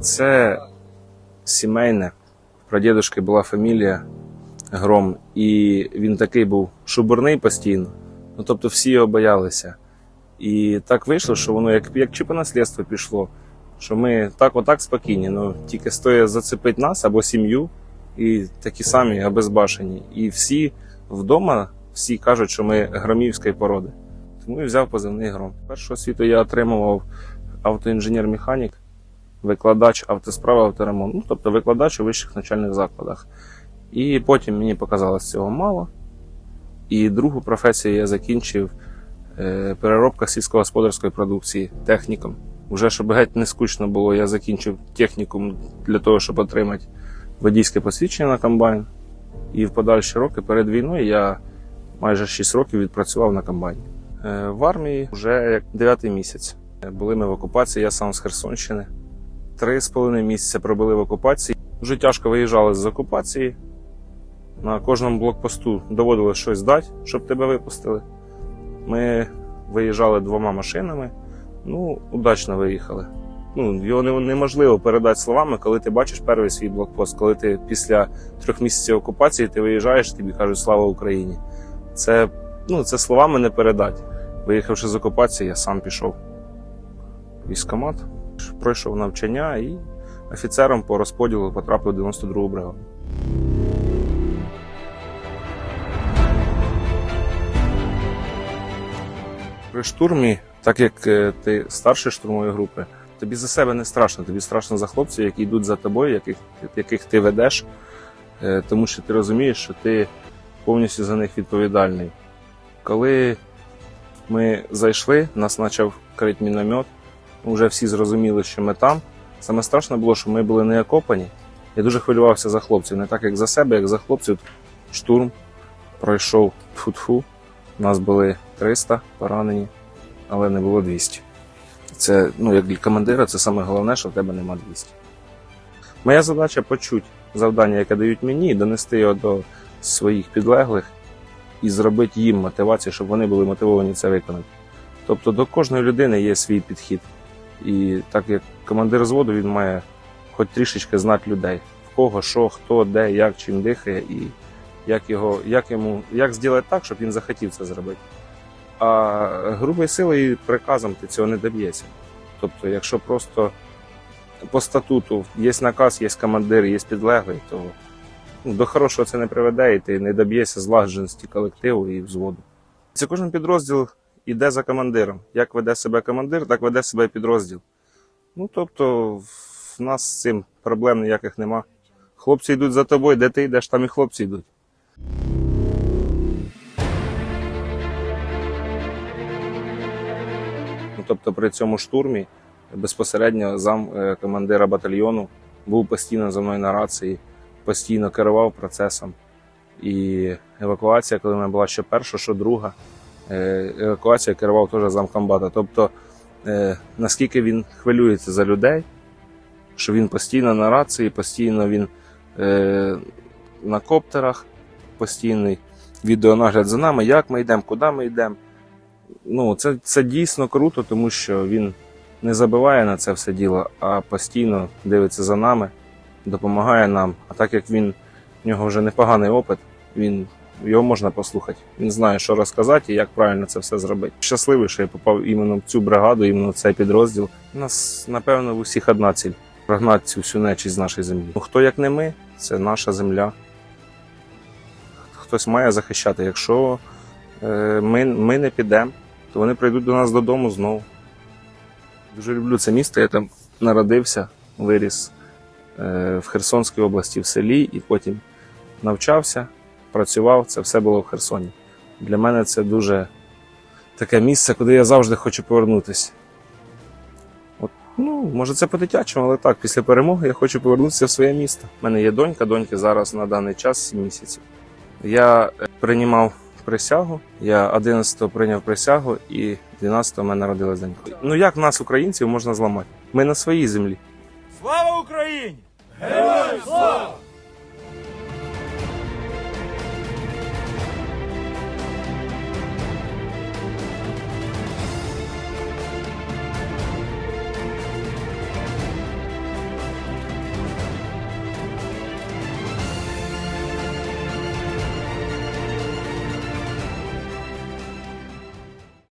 Це сімейне. Прадідушки була фамілія Гром, і він такий був шубурний постійно. Ну, тобто всі його боялися. І так вийшло, що воно як, як чи по наслідству пішло, що ми так отак спокійні, ну тільки стоїть зацепить нас або сім'ю, і такі самі обезбашені. І всі вдома всі кажуть, що ми громівської породи. Тому і взяв позивний гром. Першу освіту я отримував автоінженер-механік, викладач автосправи, авторемонт, ну тобто викладач у вищих навчальних закладах. І потім мені показалось цього мало. І другу професію я закінчив е, переробка сільськогосподарської продукції техніком. Уже щоб геть не скучно було, я закінчив технікум для того, щоб отримати водійське посвідчення на комбайн. І в подальші роки перед війною я майже 6 років відпрацював на комбайні. Е, В армії вже як 9 місяць. Були ми в окупації, я сам з Херсонщини. Три з половиною місяця пробули в окупації. Дуже тяжко виїжджали з окупації. На кожному блокпосту доводилось щось дати, щоб тебе випустили. Ми виїжджали двома машинами. Ну, удачно виїхали. Ну, його неможливо передати словами, коли ти бачиш перший свій блокпост, коли ти після трьох місяців окупації ти виїжджаєш, тобі кажуть Слава Україні. Це, ну, це словами не передати. Виїхавши з окупації, я сам пішов в військкомат, пройшов навчання і офіцером по розподілу потрапив в 92-гу бригаду. При штурмі, так як е, ти старший штурмової групи, тобі за себе не страшно, тобі страшно за хлопців, які йдуть за тобою, яких, яких ти ведеш, е, тому що ти розумієш, що ти повністю за них відповідальний. Коли ми зайшли, нас почав крити міномет, вже всі зрозуміли, що ми там. Саме страшне було, що ми були не окопані. Я дуже хвилювався за хлопців, не так як за себе, як за хлопців. Штурм пройшов тфу-тфу. Нас були 300 поранені, але не було 200. Це, ну, як для командира, це саме головне, що в тебе нема 200. Моя задача почути завдання, яке дають мені, донести його до своїх підлеглих і зробити їм мотивацію, щоб вони були мотивовані це виконати. Тобто до кожної людини є свій підхід. І так як командир зводу, він має хоч трішечки знати людей, в кого, що, хто, де, як, чим дихає, і як його, як йому, як зробити так, щоб він захотів це зробити. А грубою силою і приказом ти цього не доб'єшся. Тобто, якщо просто по статуту є наказ, є командир, є підлеглий, то ну, до хорошого це не приведе, і ти не доб'єшся злагодженості колективу і взводу. Це кожен підрозділ іде за командиром. Як веде себе командир, так веде себе підрозділ. Ну тобто, в нас з цим проблем ніяких нема. Хлопці йдуть за тобою, де ти йдеш, там і хлопці йдуть. Ну, тобто при цьому штурмі безпосередньо зам е, командира батальйону був постійно за мною на рації, постійно керував процесом. І евакуація, коли в мене була що перша, що друга, евакуація керував теж замкомбата. Тобто, е, наскільки він хвилюється за людей, що він постійно на рації, постійно він е, на коптерах, постійний відеонагляд за нами, як ми йдемо, куди ми йдемо. Ну, це, це дійсно круто, тому що він не забиває на це все діло, а постійно дивиться за нами, допомагає нам. А так як він в нього вже непоганий опит, він його можна послухати. Він знає, що розказати і як правильно це все зробити. Щасливий, що я попав іменно в цю бригаду, іменно в цей підрозділ. У нас, напевно, в усіх одна ціль прогнати цю всю нечість з нашої землі. Ну, Хто як не ми, це наша земля. Хтось має захищати. Якщо е, ми, ми не підемо, то вони прийдуть до нас додому знову. Дуже люблю це місто. Я там народився, виріс е, в Херсонській області в селі і потім навчався, працював. Це все було в Херсоні. Для мене це дуже таке місце, куди я завжди хочу повернутися. От, ну, може, це по-дитячому, але так, після перемоги я хочу повернутися в своє місто. У мене є донька, доньки зараз на даний час 7 місяців. Я е, приймав присягу. Я 11-го прийняв присягу, і 12-го в мене народилась донька. Ну як нас, українців, можна зламати? Ми на своїй землі. Слава Україні! Героям слава!